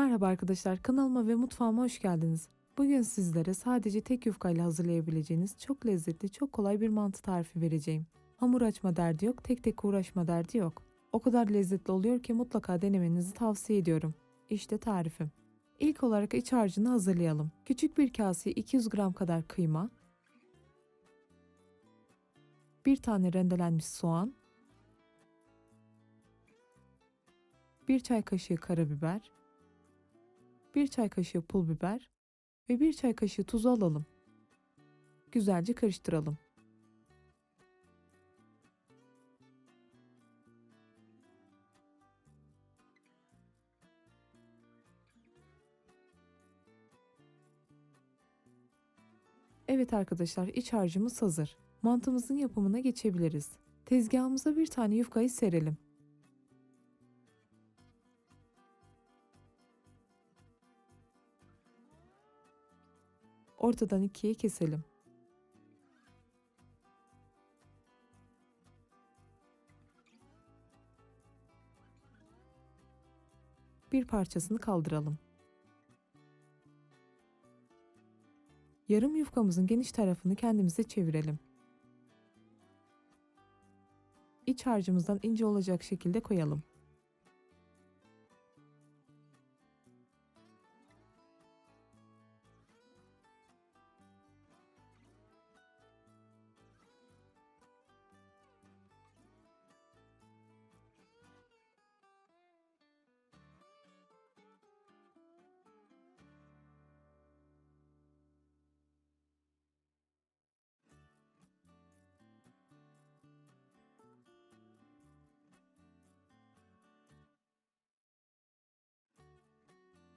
Merhaba arkadaşlar, kanalıma ve mutfağıma hoş geldiniz. Bugün sizlere sadece tek yufkayla hazırlayabileceğiniz çok lezzetli, çok kolay bir mantı tarifi vereceğim. Hamur açma derdi yok, tek tek uğraşma derdi yok. O kadar lezzetli oluyor ki mutlaka denemenizi tavsiye ediyorum. İşte tarifim. İlk olarak iç harcını hazırlayalım. Küçük bir kaseye 200 gram kadar kıyma, bir tane rendelenmiş soğan, bir çay kaşığı karabiber, 1 çay kaşığı pul biber ve 1 çay kaşığı tuzu alalım. Güzelce karıştıralım. Evet arkadaşlar iç harcımız hazır. Mantımızın yapımına geçebiliriz. Tezgahımıza bir tane yufkayı serelim. Ortadan ikiye keselim. Bir parçasını kaldıralım. Yarım yufkamızın geniş tarafını kendimize çevirelim. İç harcımızdan ince olacak şekilde koyalım.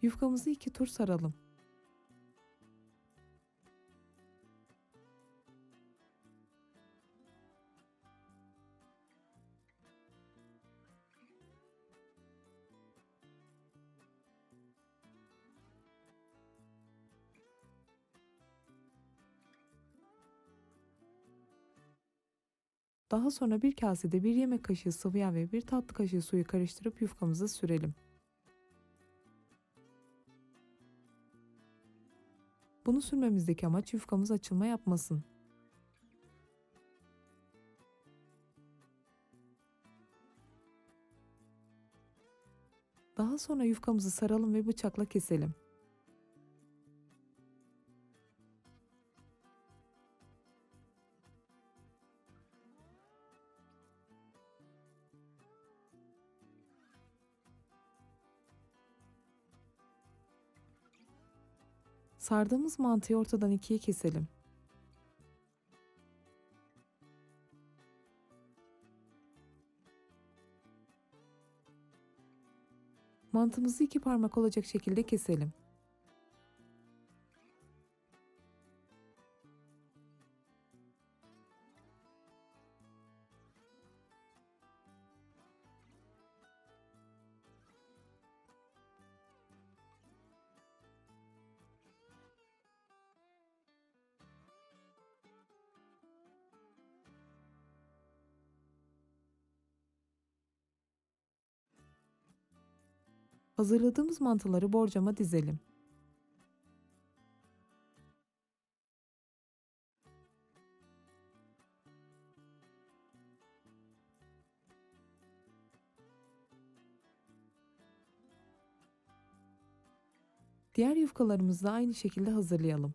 Yufkamızı iki tur saralım. Daha sonra bir kasede bir yemek kaşığı sıvı yağ ve bir tatlı kaşığı suyu karıştırıp yufkamızı sürelim. Bunu sürmemizdeki amaç yufkamız açılma yapmasın. Daha sonra yufkamızı saralım ve bıçakla keselim. Sardığımız mantıyı ortadan ikiye keselim. Mantımızı iki parmak olacak şekilde keselim. Hazırladığımız mantıları borcama dizelim. Diğer yufkalarımızı da aynı şekilde hazırlayalım.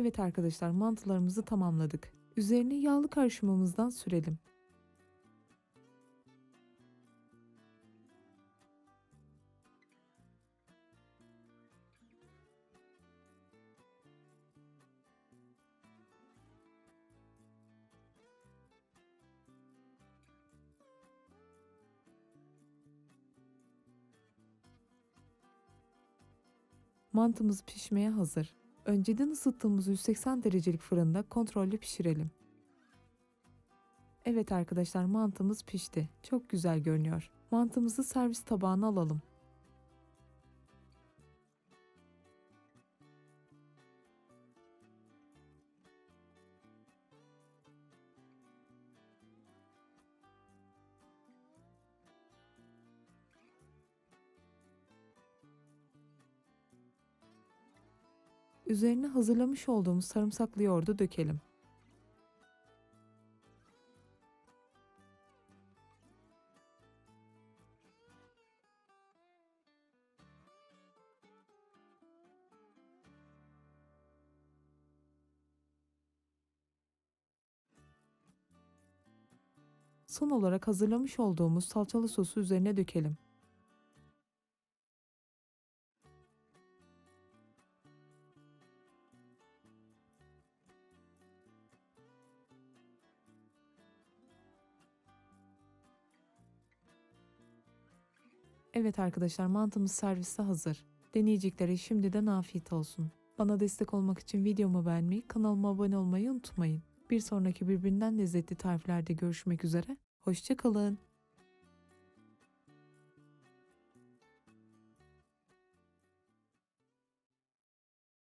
Evet arkadaşlar mantılarımızı tamamladık. Üzerine yağlı karışımımızdan sürelim. Mantımız pişmeye hazır. Önceden ısıttığımız 180 derecelik fırında kontrollü pişirelim. Evet arkadaşlar mantımız pişti. Çok güzel görünüyor. Mantımızı servis tabağına alalım. Üzerine hazırlamış olduğumuz sarımsaklı yoğurdu dökelim. Son olarak hazırlamış olduğumuz salçalı sosu üzerine dökelim. Evet arkadaşlar mantımız serviste hazır. Deneyeceklere şimdiden afiyet olsun. Bana destek olmak için videomu beğenmeyi, kanalıma abone olmayı unutmayın. Bir sonraki birbirinden lezzetli tariflerde görüşmek üzere. Hoşçakalın.